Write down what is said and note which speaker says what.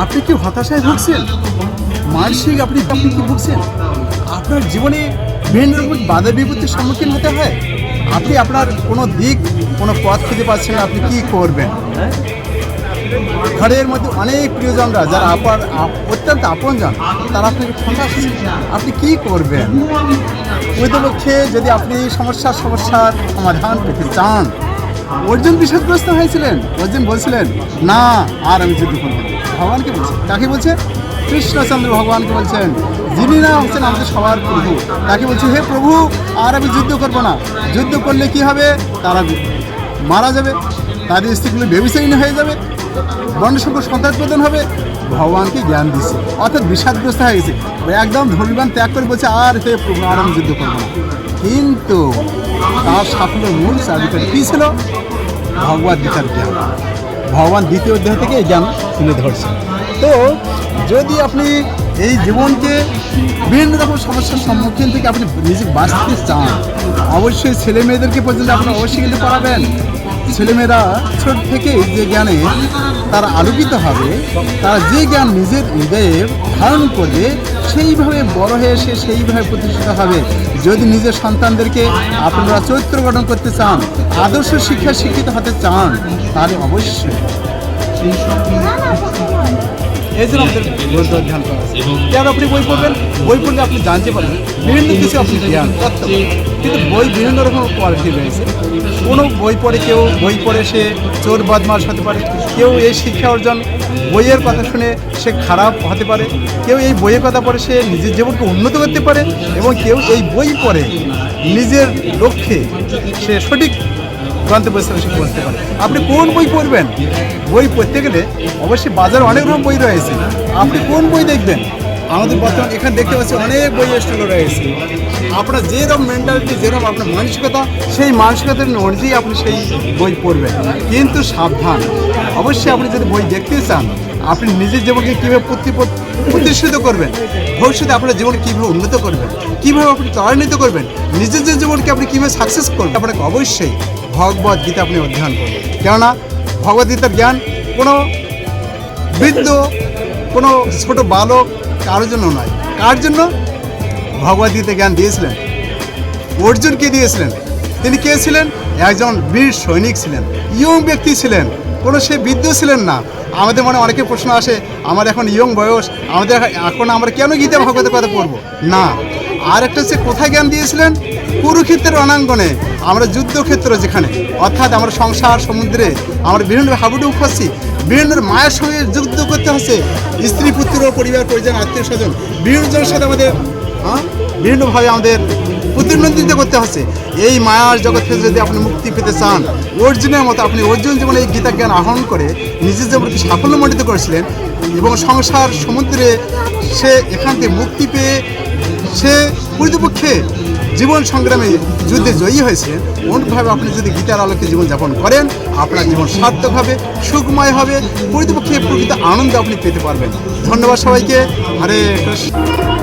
Speaker 1: আপনি কি হতাশায় ভুগছেন? মানসিক আপনি আপনি কি ভুগছেন? আপনার জীবনে বিভিন্ন রকম বাধা বিপত্তির সম্মুখীন হতে হয়? আপনি আপনার কোনো দিক, কোনো পথ খুঁজে পাচ্ছেন না, আপনি কি করবেন? ঘরের মধ্যে অনেক প্রিয়জনরা, যারা আপনার আপ- অত্যন্ত আপনজন, তারা আপনাকে ঠকাচ্ছে আপনি কি করবেন? উপলক্ষে যদি আপনি সমস্যার সমস্যার সমাধান পেতে চান। অর্জুন বিষাদগ্রস্ত হয়েছিলেন। অর্জুন বলছিলেন, না, আর আমি যুদ্ধ করব না। ভগবানকে বলছেন। কাকে বলছে কৃষ্ণচন্দ্র ভগবানকে বলছেন। যিনি না হচ্ছেন আমাদের সবার প্রভু। তাকে বলছে হে প্রভু, আর আমি যুদ্ধ করব না। যুদ্ধ করলে কি হবে? তারা মারা যাবে। তাদের স্ত্রীগুলো বেবিচারী হয়ে যাবে। বর্ণসংখ্য সন্ত্রাসপ্রদান হবে। ভগবানকে জ্ঞান দিচ্ছে। অর্থাৎ বিষাদগ্রস্ত হয়ে গেছে। একদম ধর্মীবান ত্যাগ করে বলছে, আর হে প্রভু, আর আমি যুদ্ধ করব না। কিন্তু তার সাফল্যের মূল চাবিকাঠি কী ছিল? ভগবত গীতার জ্ঞান। ভগবান দ্বিতীয় অধ্যায় থেকে এই জ্ঞান তুলে ধরছে। তো যদি আপনি এই জীবনকে বিভিন্ন রকম সমস্যার সম্মুখীন থেকে আপনি নিজে বাঁচতে চান, অবশ্যই ছেলে মেয়েদেরকে পর্যন্ত আপনি অবশ্যই কিন্তু পড়াবেন। ছেলেমেয়েরা ছোট থেকেই যে জ্ঞানে তারা আলোকিত হবে, তারা যে জ্ঞান নিজের হৃদয়ে ধারণ করবে সেইভাবে বড় হয়ে সে সেইভাবে প্রতিষ্ঠিত হবে। যদি নিজের সন্তানদেরকে আপনারা চরিত্র গঠন করতে চান, আদর্শ শিক্ষা শিক্ষিত হতে চান, তাহলে অবশ্যই। এই জন্য আমাদের অধ্যয়ন করা আছে। আপনি বই পড়বেন? বই পড়লে আপনি জানতে পারবেন। বিভিন্ন কিছু আপনি জ্ঞান কিন্তু বই বিভিন্ন রকম কোয়ালিটি রয়েছে। কোনো বই পড়ে কেউ, বই পড়ে সে চোর, বদমাস হতে পারে। কেউ এই শিক্ষা অর্জন বইয়ের কথা শুনে সে খারাপ হতে পারে। কেউ এই বইয়ের কথা পড়ে সে নিজের জীবনকে উন্নত করতে পারে। এবং কেউ এই বই পড়ে নিজের লক্ষ্যে সে সঠিক গন্তব্যস্থলে সে পৌঁছতে পারে আপনি কোন বই পড়বেন? বই পড়তে গেলে অবশ্যই বাজারে অনেক রকম বই রয়েছে। আপনি কোন বই দেখবেন? আমাদের বর্তমান এখানে দেখতে পাচ্ছি অনেক বই স্টল রয়েছে। আপনার যেরকম মেন্টালিটি যেরকম আপনার মানসিকতা, সেই মানসিকতার অনুযায়ী আপনি সেই বই পড়বেন। কিন্তু সাবধান। অবশ্যই আপনি যদি বই দেখতে চান, আপনি নিজের জীবনকে কীভাবে প্রতি- প্রতিষ্ঠিত করবেন, ভবিষ্যতে আপনার জীবন কীভাবে উন্নত করবেন, কীভাবে আপনি ত্বরান্বিত করবেন, নিজের যে জীবনকে আপনি কীভাবে সাকসেস করবেন, আপনাকে অবশ্যই ভগবত গীতা আপনি অধ্যয়ন করবেন কেননা ভগবদ্গীতার জ্ঞান কোনো বৃদ্ধ, কোনো ছোট বালক কারোর জন্য নয়। কার জন্য? ভগবদ্গীতা জ্ঞান দিয়েছিলেন। অর্জুনকে দিয়েছিলেন। তিনি কে ছিলেন? একজন বীর সৈনিক ছিলেন। ইয়ং ব্যক্তি ছিলেন। কোনো সে বৃদ্ধ ছিলেন না। আমাদের মনে অনেকে প্রশ্ন আসে, আমার এখন ইয়ং বয়স, আমাদের এখন আমরা কেন গীতা, ভগবতের কথা পড়ব? না। আর একটা হচ্ছে কোথায় জ্ঞান দিয়েছিলেন? কুরুক্ষেত্রের অনাঙ্গনে আমরা যুদ্ধক্ষেত্র যেখানে। অর্থাৎ আমরা সংসার, সমুদ্রে, আমরা বিভিন্ন হাবুডুব খাচ্ছি বিভিন্ন মায়ের সঙ্গে যুদ্ধ করতে হচ্ছে। স্ত্রী, পুত্র, পরিবার, পরিজন, আত্মীয় স্বজন, বিভিন্ন জনের সাথে আমাদের হ্যাঁ? বিভিন্নভাবে আমাদের প্রতিদ্বন্দ্বিত করতে হচ্ছে। এই মায়ার জগৎ থেকে যদি আপনি মুক্তি পেতে চান, অর্জুনের মতো আপনি অর্জুন জীবনে এই গীতা জ্ঞান আহরণ করে নিজের জীবনকে সাফল্যমণ্ডিত করেছিলেন এবং সংসার, সমুদ্রে সে এখান থেকে মুক্তি পেয়ে সে প্রতিপক্ষে জীবন সংগ্রামে যুদ্ধে জয়ী হয়েছে। অনুভাবে আপনি যদি গীতার আলোকে জীবনযাপন করেন, আপনার জীবন সার্থক হবে, সুখময় হবে, প্রতিপক্ষে প্রকৃত আনন্দ আপনি পেতে পারবেন। ধন্যবাদ সবাইকে। হরে কৃষ্ণ।